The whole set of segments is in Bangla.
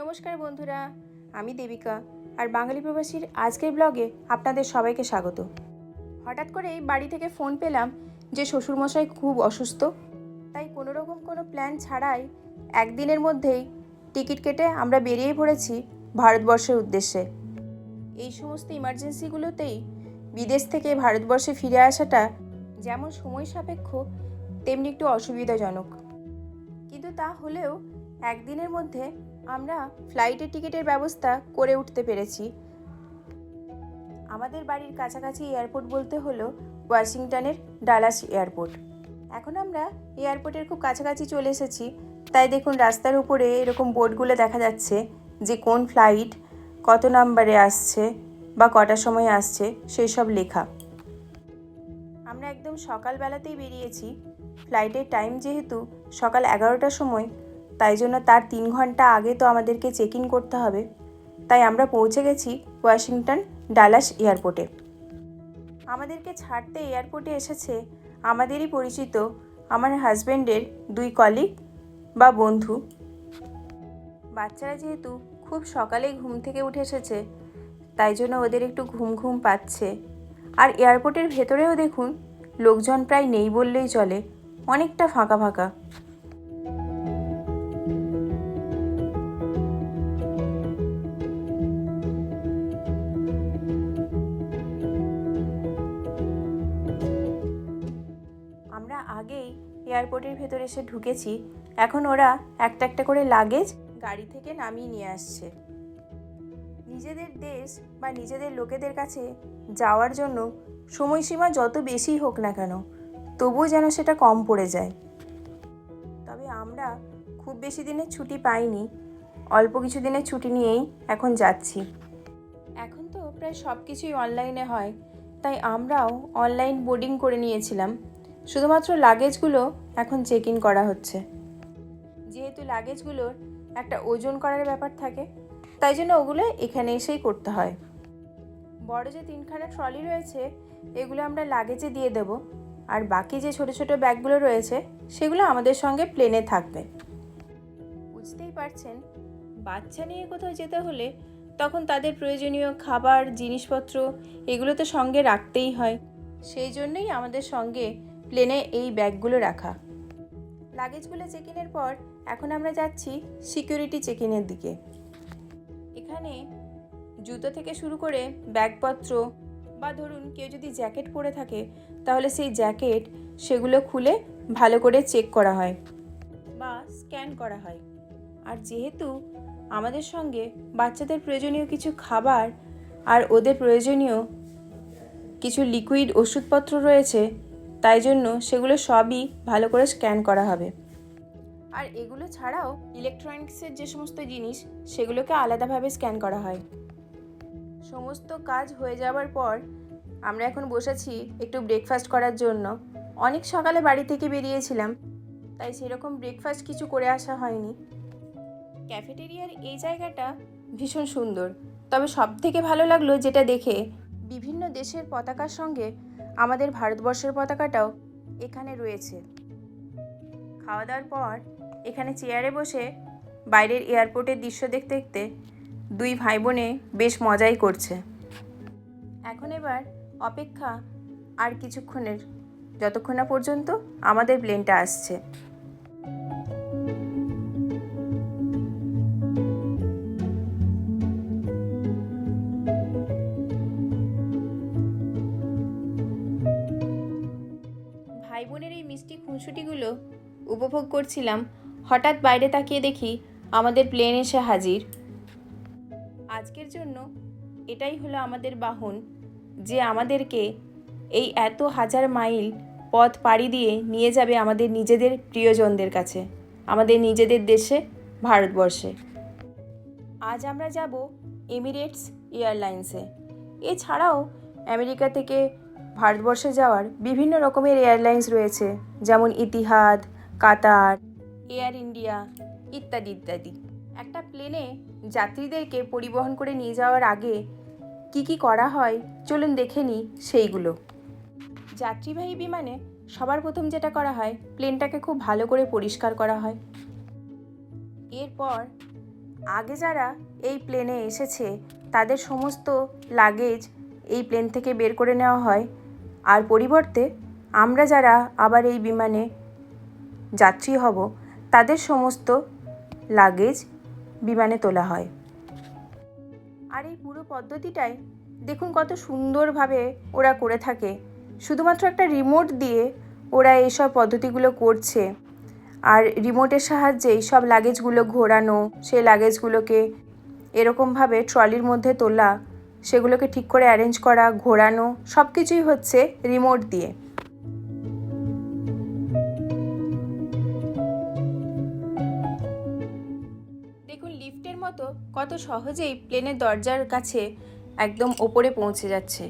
নমস্কার বন্ধুরা, আমি দেবিকা আর বাঙালি প্রবাসীর আজকের ব্লগে আপনাদের সবাইকে স্বাগত। হঠাৎ করেই বাড়ি থেকে ফোন পেলাম যে শ্বশুরমশাই খুব অসুস্থ, তাই কোনো রকম কোনো প্ল্যান ছাড়াই একদিনের মধ্যেই টিকিট কেটে আমরা বেরিয়ে পড়েছি ভারতবর্ষের উদ্দেশ্যে। এই সমস্ত ইমার্জেন্সিগুলোতেই বিদেশ থেকে ভারতবর্ষে ফিরে আসাটা যেমন সময় সাপেক্ষ, তেমনি একটু অসুবিধাজনক। কিন্তু তা হলেও একদিনের মধ্যে আমরা ফ্লাইটের টিকিটের ব্যবস্থা করে উঠতে পেরেছি। আমাদের বাড়ির কাছাকাছি এয়ারপোর্ট বলতে হলো ওয়াশিংটনের ডালাস এয়ারপোর্ট। এখন আমরা এয়ারপোর্টের খুব কাছাকাছি চলে এসেছি, তাই দেখুন রাস্তার উপরে এরকম বোর্ডগুলো দেখা যাচ্ছে যে কোন ফ্লাইট কত নাম্বারে আসছে বা কটার সময় আসছে সেই সব লেখা। আমরা একদম সকালবেলাতেই বেরিয়েছি। ফ্লাইটের টাইম যেহেতু সকাল এগারোটার সময় তাই জন্য তার তিন ঘণ্টা আগে তো আমাদেরকে চেক ইন করতে হবে। তাই আমরা পৌঁছে গেছি ওয়াশিংটন ডালাস এয়ারপোর্টে। আমাদেরকে ছাড়তে এয়ারপোর্টে এসেছে আমাদেরই পরিচিত আমার হাজব্যান্ডের দুই কলিগ বা বন্ধু। বাচ্চারা যেহেতু খুব সকালেই ঘুম থেকে উঠে এসেছে, তাই জন্য ওদের একটু ঘুম ঘুম পাচ্ছে। আর এয়ারপোর্টের ভেতরেও দেখুন, লোকজন প্রায় নেই বললেই চলে, অনেকটা ফাঁকা ফাঁকা। আগেই এয়ারপোর্টের ভেতরে এসে ঢুকেছি। এখন ওরা একটা একটা করে লাগেজ গাড়ি থেকে নামিয়ে নিয়ে আসছে। নিজেদের দেশ বা নিজেদের লোকেদের কাছে যাওয়ার জন্য সময়সীমা যত বেশি হোক না কেন, তবুও যেন সেটা কম পড়ে যায়। তবে আমরা খুব বেশি দিনের ছুটি পাইনি, অল্প কিছু দিনের ছুটি নিয়েই এখন যাচ্ছি। এখন তো প্রায় সব কিছুই অনলাইনে হয়, তাই আমরাও অনলাইন বোর্ডিং করে নিয়েছিলাম। শুধুমাত্র লাগেজগুলো এখন চেক ইন করা হচ্ছে। যেহেতু লাগেজগুলোর একটা ওজন করার ব্যাপার থাকে, তাই জন্য ওগুলো এখানে এসেই করতে হয়। বড় যে তিনখানা ট্রলি রয়েছে, এগুলো আমরা লাগেজে দিয়ে দেব। আর বাকি যে ছোট ছোট ব্যাগগুলো রয়েছে, সেগুলো আমাদের সঙ্গে প্লেনে থাকবে। বুঝতেই পারছেন, বাচ্চা নিয়ে কোথাও যেতে হলে তখন তাদের প্রয়োজনীয় খাবার, জিনিসপত্র, এগুলো তো সঙ্গে রাখতেই হয়। সেই জন্যই আমাদের সঙ্গে প্লেনে এই ব্যাগগুলো রাখা। লাগেজগুলো চেক ইনের পর এখন আমরা যাচ্ছি সিকিউরিটি চেক ইনের দিকে। এখানে জুতো থেকে শুরু করে ব্যাগপত্র বা ধরুন কেউ যদি জ্যাকেট পরে থাকে, তাহলে সেই জ্যাকেট সেগুলো খুলে ভালো করে চেক করা হয় বা স্ক্যান করা হয়। আর যেহেতু আমাদের সঙ্গে বাচ্চাদের প্রয়োজনীয় কিছু খাবার আর ওদের প্রয়োজনীয় কিছু লিকুইড ওষুধপত্র রয়েছে তাই জন্য সেগুলো সবই ভালো করে স্ক্যান করা হবে। আর এগুলো ছাড়াও ইলেকট্রনিক্সের যে সমস্ত জিনিস, সেগুলোকে আলাদাভাবে স্ক্যান করা হয়। সমস্ত কাজ হয়ে যাওয়ার পর আমরা এখন বসেছি একটু ব্রেকফাস্ট করার জন্য। অনেক সকালে বাড়ি থেকে বেরিয়েছিলাম, তাই সেরকম ব্রেকফাস্ট কিছু করে আসা হয়নি। ক্যাফেটেরিয়ার এই জায়গাটা ভীষণ সুন্দর। তবে সব থেকে ভালো লাগল যেটা দেখে বিভিন্ন দেশের পতাকার সঙ্গে আমাদের ভারতবর্ষের পতাকাটাও এখানে রয়েছে। খাওয়া দাওয়ার পর এখানে চেয়ারে বসে বাইরের এয়ারপোর্টের দৃশ্য দেখতে দেখতে দুই ভাই বোনে বেশ মজাই করছে। এখন এবার অপেক্ষা আর কিছুক্ষণের, যতক্ষণ না পর্যন্ত আমাদের প্লেনটা আসছে। খুনসুটিগুলো উপভোগ করছিলাম, হঠাৎ বাইরে তাকিয়ে দেখি আমাদের প্লেন এসে হাজির। আজকের জন্য এটাই হলো আমাদের বাহন, যে আমাদেরকে এই এত হাজার মাইল পথ পাড়ি দিয়ে নিয়ে যাবে আমাদের নিজেদের প্রিয়জনদের কাছে, আমাদের নিজেদের দেশে, ভারতবর্ষে। আজ আমরা যাব এমিরেটস এয়ারলাইন্সে এছাড়াও আমেরিকা থেকে ভারতবর্ষে যাওয়ার বিভিন্ন রকমের এয়ারলাইন্স রয়েছে, যেমন ইতিহাদ, কাতার, এয়ার ইন্ডিয়া ইত্যাদি ইত্যাদি। একটা প্লেনে যাত্রীদেরকে পরিবহন করে নিয়ে যাওয়ার আগে কি কি করা হয়, চলুন দেখে নিই সেইগুলো। যাত্রীবাহী বিমানে সবার প্রথম যেটা করা হয়, প্লেনটাকে খুব ভালো করে পরিষ্কার করা হয়। এরপর আগে যারা এই প্লেনে এসেছে, তাদের সমস্ত লাগেজ এই প্লেন থেকে বের করে নেওয়া হয়। আর পরিবর্তে আমরা যারা আবার এই বিমানে যাত্রী হব, তাদের সমস্ত লাগেজ বিমানে তোলা হয়। আর এই পুরো পদ্ধতিটাই দেখুন কত সুন্দরভাবে ওরা করে থাকে। শুধুমাত্র একটা রিমোট দিয়ে ওরা এইসব পদ্ধতিগুলো করছে। আর রিমোটের সাহায্যেই সব লাগেজগুলো ঘোরানো, সেই লাগেজগুলোকে এরকমভাবে ট্রলির মধ্যে তোলা সেগুলোকে ঠিক করে অ্যারেঞ্জ করা, ঘোরানো সব কিছুই হচ্ছে রিমোট দিয়ে। দেখুন লিফটের মতো কত সহজেই প্লেনের দরজার কাছে একদম ওপরে পৌঁছে যাচ্ছে।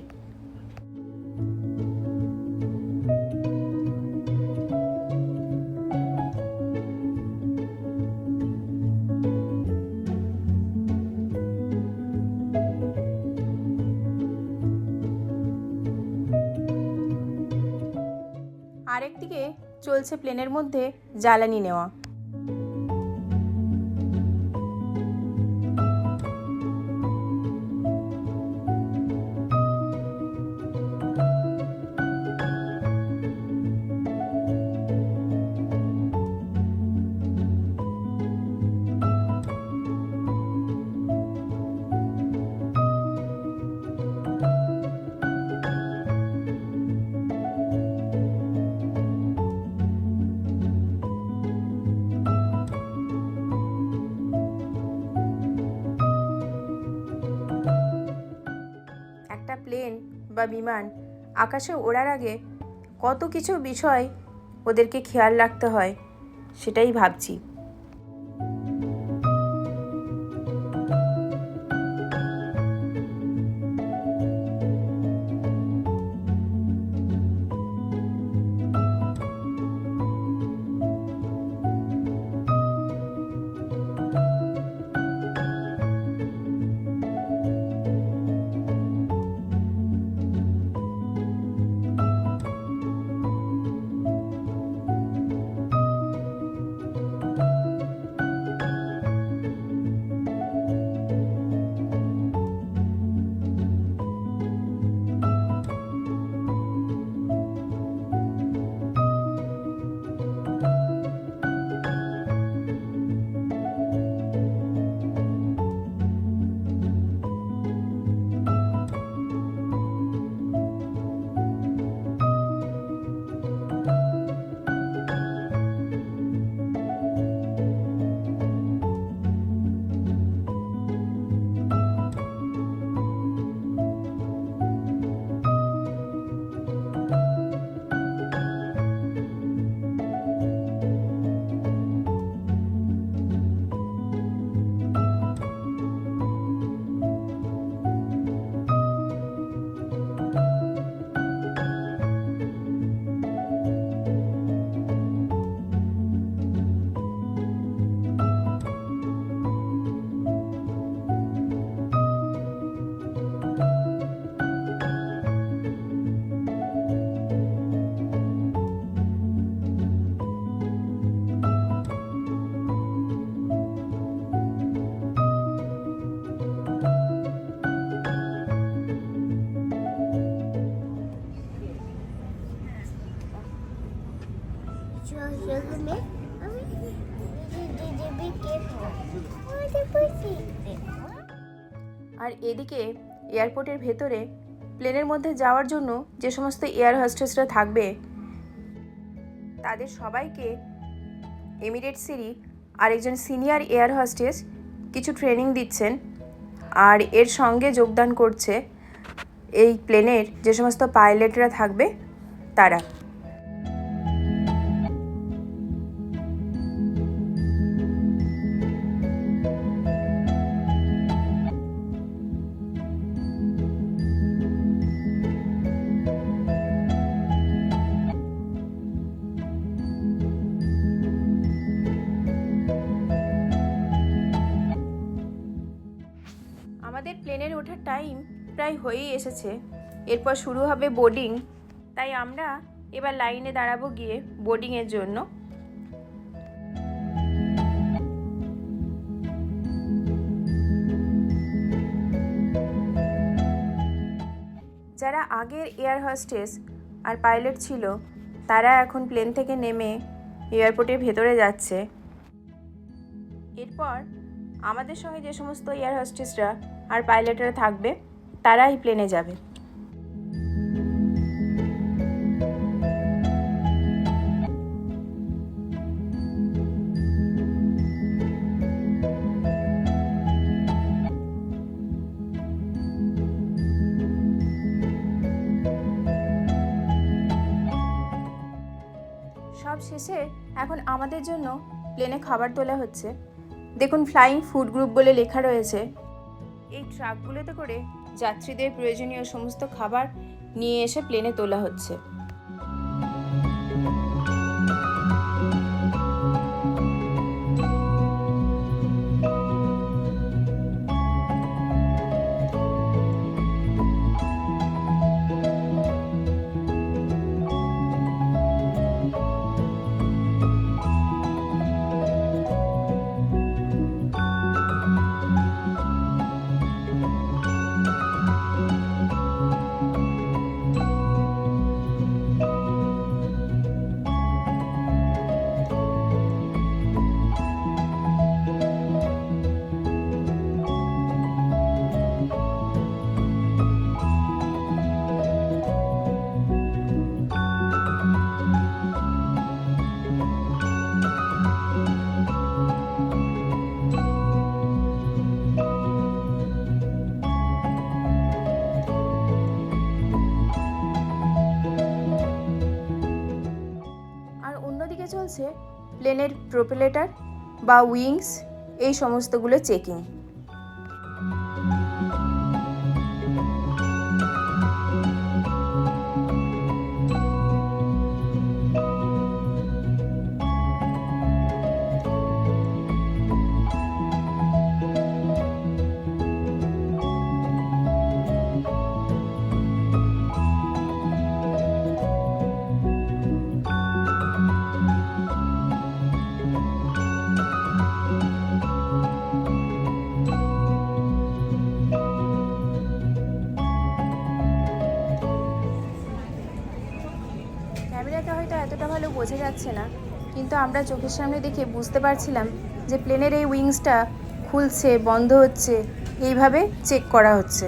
চলছে প্লেনের মধ্যে জ্বালানি নেওয়া। বা বিমান আকাশে ওড়ার আগে কত কিছু বিষয় ওদেরকে খেয়াল রাখতে হয় সেটাই ভাবছি। আর এদিকে এয়ারপোর্টের ভেতরে প্লেনের মধ্যে যাওয়ার জন্য যে সমস্ত এয়ার হোস্টেসরা থাকবে, তাদের সবাইকে এমিরেটসেরই আরেকজন সিনিয়র এয়ার হোস্টেস কিছু ট্রেনিং দিচ্ছেন আর এর সঙ্গে যোগদান করছে এই প্লেনের যে সমস্ত পাইলটরা থাকবে, তারা। হয়েই এসেছে। এরপর শুরু হবে বোর্ডিং। তাই আমরা এবার লাইনে দাঁড়াবো গিয়ে বোর্ডিংয়ের জন্য। যারা আগের এয়ার হোস্টেস আর পাইলট ছিল, তারা এখন প্লেন থেকে নেমে এয়ারপোর্টের ভেতরে যাচ্ছে। এরপর আমাদের সঙ্গে যে সমস্ত এয়ার হোস্টেসরা আর পাইলটরা থাকবে তারা এই প্লেনে যাবে। সব শেষে এখন আমাদের জন্য প্লেনে খাবার তোলা হচ্ছে। দেখুন ফ্লাইং ফুড গ্রুপ বলে লেখা রয়েছে। এই ট্রাকগুলোতে করে যাত্রীদের প্রয়োজনীয় সমস্ত খাবার নিয়ে এসে প্লেনে তোলা হচ্ছে। প্লেনের প্রোপেলেটার বা উইংস এই সমস্তগুলো চেকিং। যাচ্ছে না। কিন্তু আমরা চোখের সামনে দেখে বুঝতে পারছিলাম যে প্লেনের এই উইংসটা খুলছে, বন্ধ হচ্ছে, এইভাবে চেক করা হচ্ছে।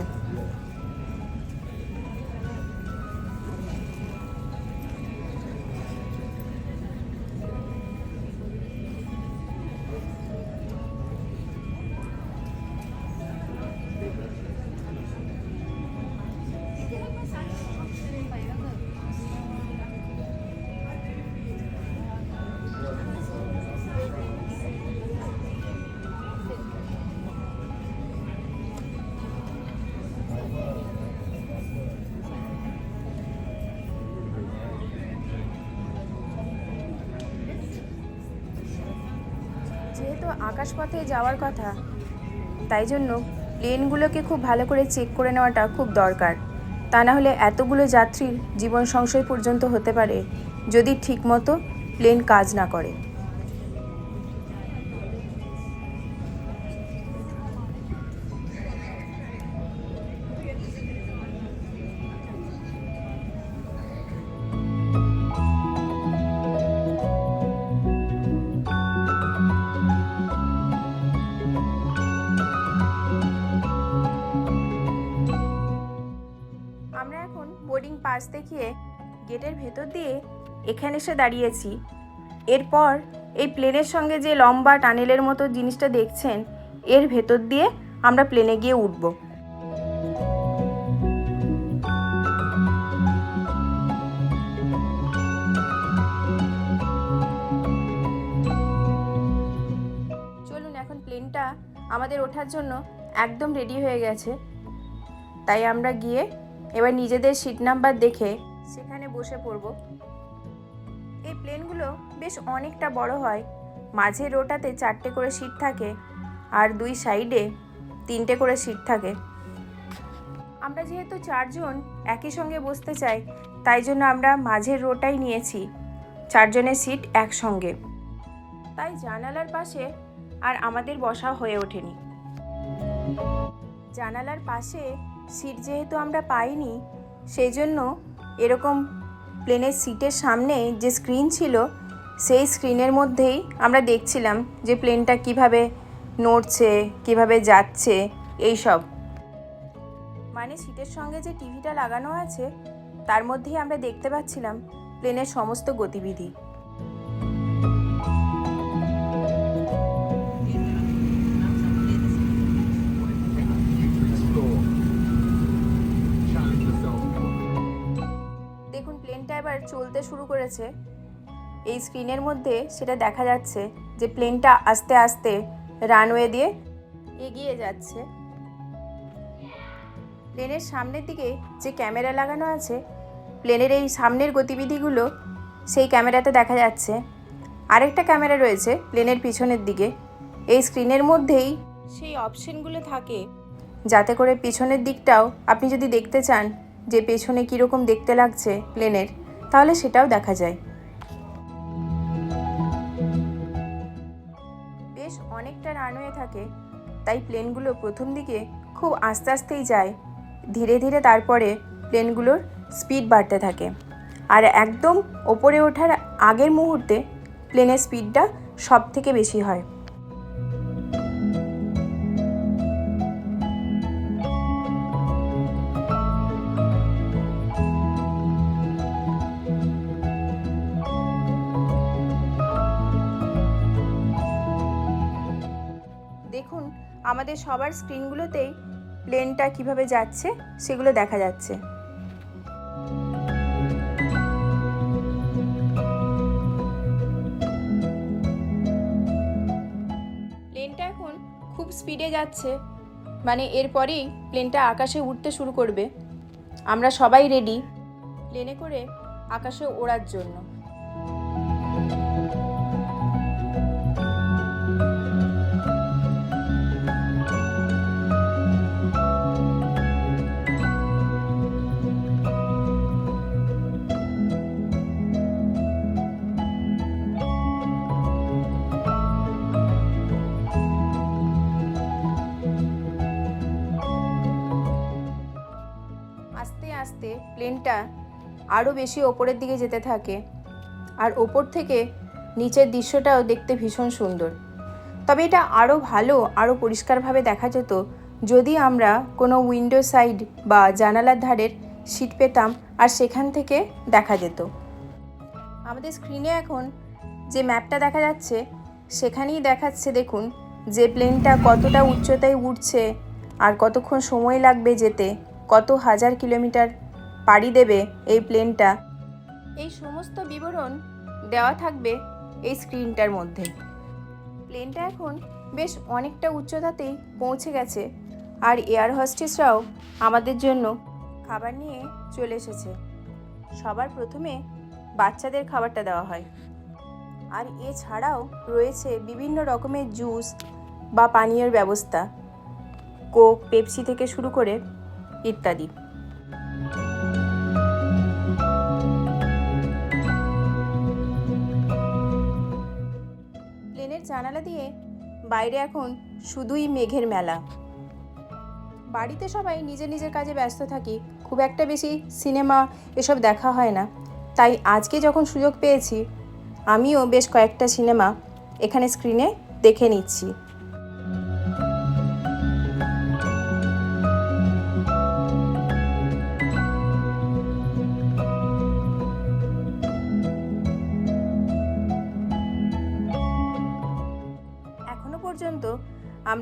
আকাশপথে যাওয়ার কথা। তাই জন্য প্লেনগুলোকে খুব ভালো করে চেক করে নেওয়াটা খুব দরকার। তা না হলে এতগুলো যাত্রীর জীবন সংশয় পর্যন্ত হতে পারে, যদি ঠিকমতো প্লেন কাজ না করে। পাস দেখিয়ে গেটের ভেতর দিয়ে এখানে এসে দাঁড়িয়েছি। এরপর এই প্লেনের সঙ্গে যে লম্বা টানেলের মতো জিনিসটা দেখছেন, এর ভেতর দিয়ে আমরা প্লেনে গিয়ে উঠব। চলুন এখন প্লেনটা আমাদের ওঠার জন্য একদম রেডি হয়ে গেছে। তাই আমরা গিয়ে এবার নিজেদের সিট নাম্বার দেখে সেখানে বসে পড়ব। এই প্লেনগুলো বেশ অনেকটা বড় হয়। মাঝের রোটাতে চারটে করে সিট থাকে আর দুই সাইডে তিনটে করে সিট থাকে। আমরা যেহেতু চারজন একই সঙ্গে বসতে চাই, তাই জন্য আমরা মাঝের রোটাই নিয়েছি। চারজনের সিট একসঙ্গে। তাই জানালার পাশে আর আমাদের বসা হয়ে ওঠেনি। জানালার পাশে সিট যেহেতু আমরা পাইনি সেই জন্য এরকম প্লেনের সিটের সামনে যে স্ক্রিন ছিল, সেই স্ক্রিনের মধ্যেই আমরা দেখছিলাম যে প্লেনটা কীভাবে নড়ছে, কীভাবে যাচ্ছে, এই সব। মানে সিটের সঙ্গে যে টিভিটা লাগানো আছে, তার মধ্যেই আমরা দেখতে পাচ্ছিলাম প্লেনের সমস্ত গতিবিধি। চলতে শুরু করেছে। এই স্ক্রিনের মধ্যে সেটা দেখা যাচ্ছে যে প্লেনটা আস্তে আস্তে রানওয়ে দিয়ে এগিয়ে যাচ্ছে। প্লেনের সামনের দিকে যে ক্যামেরা লাগানো আছে প্লেনের এই সামনের গতিবিধিগুলো সেই ক্যামেরাতে দেখা যাচ্ছে। আরেকটা ক্যামেরা রয়েছে প্লেনের পিছনের দিকে। এই স্ক্রিনের মধ্যেই সেই অপশনগুলো থাকে। যাতে করে পিছনের দিকটাও আপনি যদি দেখতে চান যে পেছনে কীরকম দেখতে লাগছে প্লেনের তাহলে সেটাও দেখা যায়। বেশ অনেকটা রানওয়ে থাকে, তাই প্লেনগুলো প্রথম দিকে খুব আস্তে আস্তেই যায়। ধীরে ধীরে তারপরে প্লেনগুলোর স্পিড বাড়তে থাকে। আর একদম ওপরে ওঠার আগের মুহূর্তে প্লেনের স্পিডটা সব থেকে বেশি হয়। আমাদের সবার স্ক্রিনগুলোতেই প্লেনটা কীভাবে যাচ্ছে সেগুলো দেখা যাচ্ছে। প্লেনটা এখন খুব স্পিডে যাচ্ছে মানে এরপরেই প্লেনটা আকাশে উঠতে শুরু করবে। আমরা সবাই রেডি প্লেনে করে আকাশে ওড়ার জন্য। আরও বেশি ওপরের দিকে যেতে থাকে। আর ওপর থেকে নিচের দৃশ্যটাও দেখতে ভীষণ সুন্দর। তবে এটা আরও ভালো আরও পরিষ্কারভাবে দেখা যেত যদি আমরা কোনো উইন্ডো সাইড বা জানালার ধারের সিট পেতাম আর সেখান থেকে দেখা যেত। আমাদের স্ক্রিনে এখন যে ম্যাপটা দেখা যাচ্ছে, সেখানেই দেখাচ্ছে দেখুন যে প্লেনটা কতটা উচ্চতায় উঠছে আর কতক্ষণ সময় লাগবে যেতে, কত হাজার কিলোমিটার পাড়ি দেবে এই প্লেনটা। এই সমস্ত বিবরণ দেওয়া থাকবে এই স্ক্রিনটার মধ্যে। প্লেনটা এখন বেশ অনেকটা উচ্চতাতেই পৌঁছে গেছে আর এয়ার হস্টেসরাও আমাদের জন্য খাবার নিয়ে চলে এসেছে। সবার প্রথমে বাচ্চাদের খাবারটা দেওয়া হয়। আর এছাড়াও রয়েছে বিভিন্ন রকমের জুস বা পানীয়ের ব্যবস্থা, কোক, পেপসি থেকে শুরু করে ইত্যাদি। জানালা দিয়ে, বাইরে এখন শুধুই মেঘের মেলা। বাড়িতে সবাই নিজের নিজের কাজে ব্যস্ত থাকি, খুব একটা বেশি সিনেমা এসব দেখা হয় না। তাই আজকে যখন সুযোগ পেয়েছি, আমিও বেশ কয়েকটা সিনেমা এখানে স্ক্রিনে দেখে নিচ্ছি।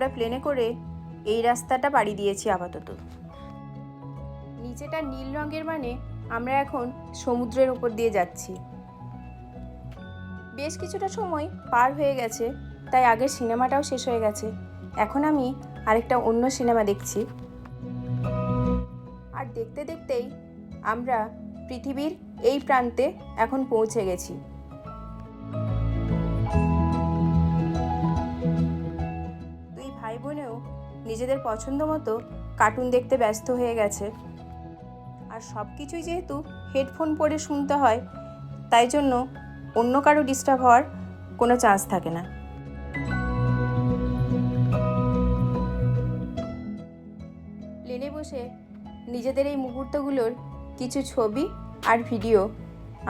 আমরা প্লেনে করে এই রাস্তাটা পাড়ি দিয়েছি আপাতত। নিচেটা নীল রঙের মানে আমরা এখন সমুদ্রের উপর দিয়ে যাচ্ছি। বেশ কিছুটা সময় পার হয়ে গেছে, তাই আগের সিনেমাটাও শেষ হয়ে গেছে। এখন আমি আরেকটা অন্য সিনেমা দেখছি। আর দেখতে দেখতেই আমরা পৃথিবীর এই প্রান্তে এখন পৌঁছে গেছি। নিজেদের পছন্দ মতো কার্টুন দেখতে ব্যস্ত হয়ে গেছে। আর সব কিছুই যেহেতু হেডফোন পরে শুনতে হয়, তাই জন্য অন্য কারও ডিস্টার্ব হওয়ার কোনো চান্স থাকে না। প্লেনে বসে নিজেদের এই মুহূর্তগুলোর কিছু ছবি আর ভিডিও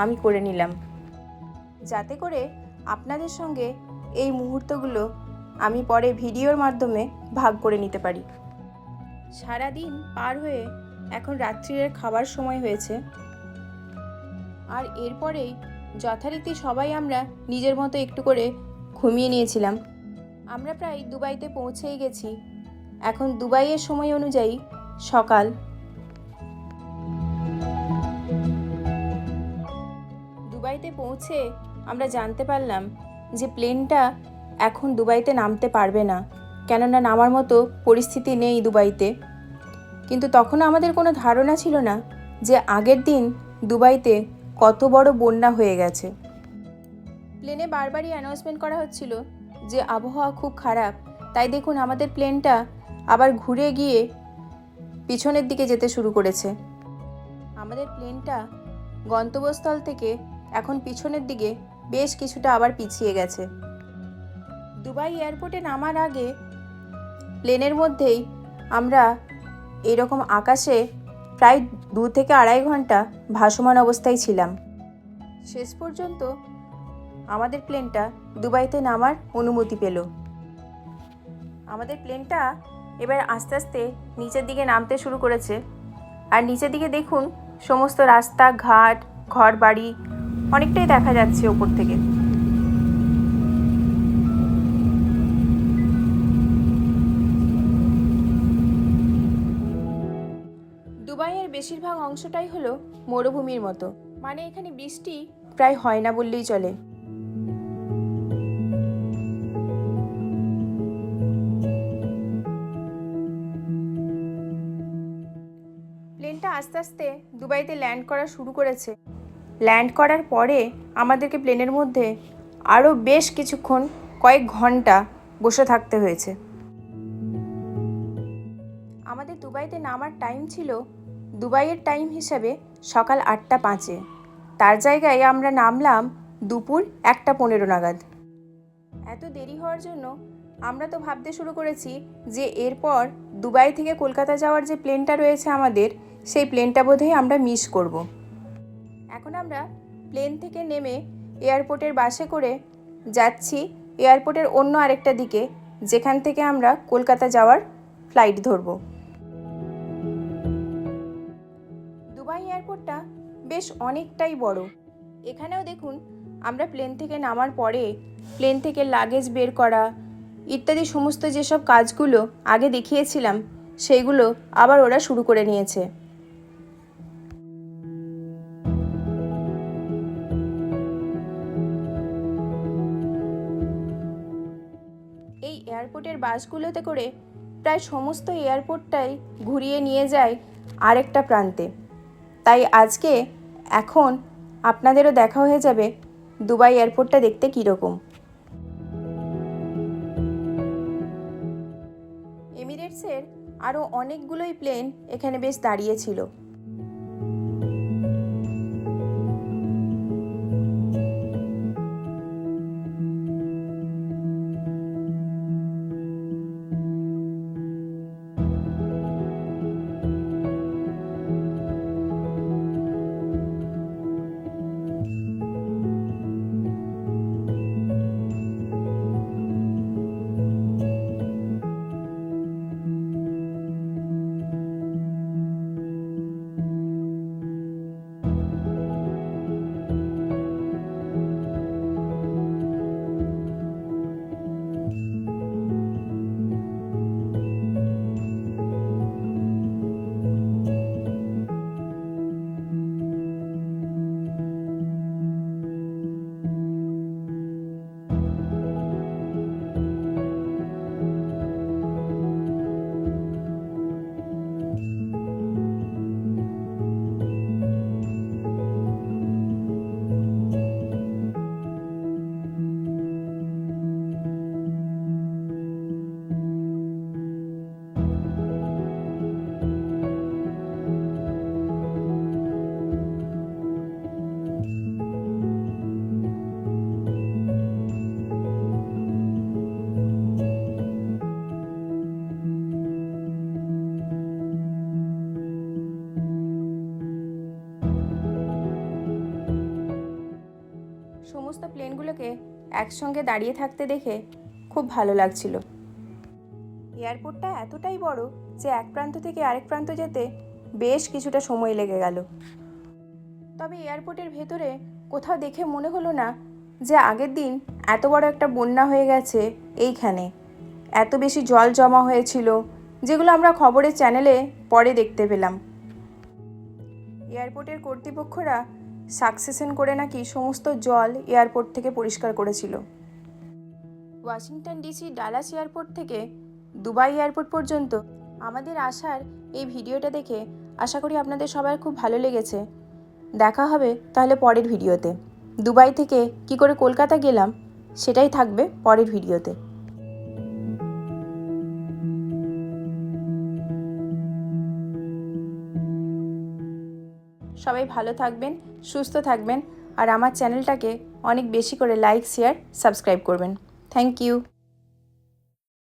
আমি করে নিলাম। যাতে করে আপনাদের সঙ্গে এই মুহূর্তগুলো আমি পরে ভিডিওর মাধ্যমে ভাগ করে নিতে পারি। সারা দিন পার হয়ে এখন রাত্রিরের খাবার সময় হয়েছে। আর এরপরেই যথারীতি সবাই আমরা নিজের মতো একটু করে ঘুমিয়ে নিয়েছিলাম। আমরা প্রায় দুবাইতে পৌঁছেই গেছি। এখন দুবাইয়ের সময় অনুযায়ী সকাল। দুবাইতে পৌঁছে আমরা জানতে পারলাম যে প্লেনটা এখন দুবাইতে নামতে পারবে না। কেননা নামার মতো পরিস্থিতি নেই দুবাইতে। কিন্তু তখনও আমাদের কোনো ধারণা ছিল না যে আগের দিন দুবাইতে কত বড় বন্যা হয়ে গেছে। প্লেনে বারবারই অ্যানাউন্সমেন্ট করা হচ্ছিল যে আবহাওয়া খুব খারাপ। তাই দেখুন আমাদের প্লেনটা আবার ঘুরে গিয়ে পিছনের দিকে যেতে শুরু করেছে। আমাদের প্লেনটা গন্তব্যস্থল থেকে এখন পিছনের দিকে বেশ কিছুটা আবার পিছিয়ে গেছে। দুবাই এয়ারপোর্টে নামার আগে প্লেনের মধ্যেই আমরা এরকম আকাশে প্রায় দু থেকে আড়াই ঘণ্টা ভাসমান অবস্থায় ছিলাম। শেষ পর্যন্ত আমাদের প্লেনটা দুবাইতে নামার অনুমতি পেল। আমাদের প্লেনটা এবার আস্তে আস্তে নিচের দিকে নামতে শুরু করেছে। আর নিচের দিকে দেখুন সমস্ত রাস্তা, ঘাট ঘর বাড়ি অনেকটাই দেখা যাচ্ছে ওপর থেকে। বেশিরভাগ অংশটাই হলো মরুভূমির মতো। মানে এখানে বৃষ্টি প্রায় হয় না বললেই চলে। প্লেনটা আস্তে আস্তে দুবাইতে ল্যান্ড করা শুরু করেছে। ল্যান্ড করার পরে আমাদেরকে প্লেনের মধ্যে আরও বেশ কিছুক্ষণ, কয়েক ঘণ্টা বসে থাকতে হয়েছে। আমাদের দুবাইতে নামার টাইম ছিল দুবাইয়ের টাইম হিসাবে সকাল আটটা পাঁচে। তার জায়গায় আমরা নামলাম দুপুর একটা পনেরো নাগাদ। এত দেরি হওয়ার জন্য আমরা তো ভাবতে শুরু করেছি যে এরপর দুবাই থেকে কলকাতা যাওয়ার যে প্লেনটা রয়েছে আমাদের, সেই প্লেনটা বোধহয় আমরা মিস করব। এখন আমরা প্লেন থেকে নেমে এয়ারপোর্টের বাসে করে যাচ্ছি এয়ারপোর্টের অন্য আরেকটা দিকে, যেখান থেকে আমরা কলকাতা যাওয়ার ফ্লাইট ধরবো। বেশ অনেকটাই বড়। এখানেও দেখুন, আমরা প্লেন থেকে নামার পরে প্লেন থেকে লাগেজ বের করা, ইত্যাদি সমস্ত যেসব কাজগুলো আগে দেখিয়েছিলাম, সেইগুলো আবার ওরা শুরু করে নিয়েছে। এই এয়ারপোর্টের বাসগুলোতে করে প্রায় সমস্ত এয়ারপোর্টটাই ঘুরিয়ে নিয়ে যায় আরেকটা প্রান্তে। তাই আজকে এখন আপনাদেরও দেখা হয়ে যাবে দুবাই এয়ারপোর্টটা দেখতে কীরকম। এমিরেটসের আরও অনেকগুলোই প্লেন এখানে বেশ দাঁড়িয়ে একসঙ্গে দাঁড়িয়ে থাকতে দেখে খুব ভালো লাগছিল। এয়ারপোর্টটা এতটাই বড় যে এক প্রান্ত থেকে আরেক প্রান্ত যেতে বেশ কিছুটা সময় লেগে গেল। তবে এয়ারপোর্টের ভেতরে কোথাও দেখে মনে হলো না যে আগের দিন এত বড় একটা বন্যা হয়ে গেছে এইখানে। এত বেশি জল জমা হয়েছিল, যেগুলো আমরা খবরের চ্যানেলে পরে দেখতে পেলাম। এয়ারপোর্টের কর্তৃপক্ষরা সাকসেশন করে নাকি সমস্ত জল এয়ারপোর্ট থেকে পরিষ্কার করেছিল। Washington DC Dallas airport Dubai Dubai airport পর্যন্ত আমাদের আসার এই ভিডিওটা দেখে আশা করি আপনাদের সবার খুব ভালো লেগেছে। দেখা হবে তাহলে পরের ভিডিওতে। দুবাই থেকে কি করে কলকাতা গেলাম সেটাই থাকবে পরের ভিডিওতে। সবাই ভালো থাকবেন, সুস্থ থাকবেন, আর আমার চ্যানেলটাকে অনেক বেশি করে লাইক শেয়ার সাবস্ক্রাইব করবেন। Thank you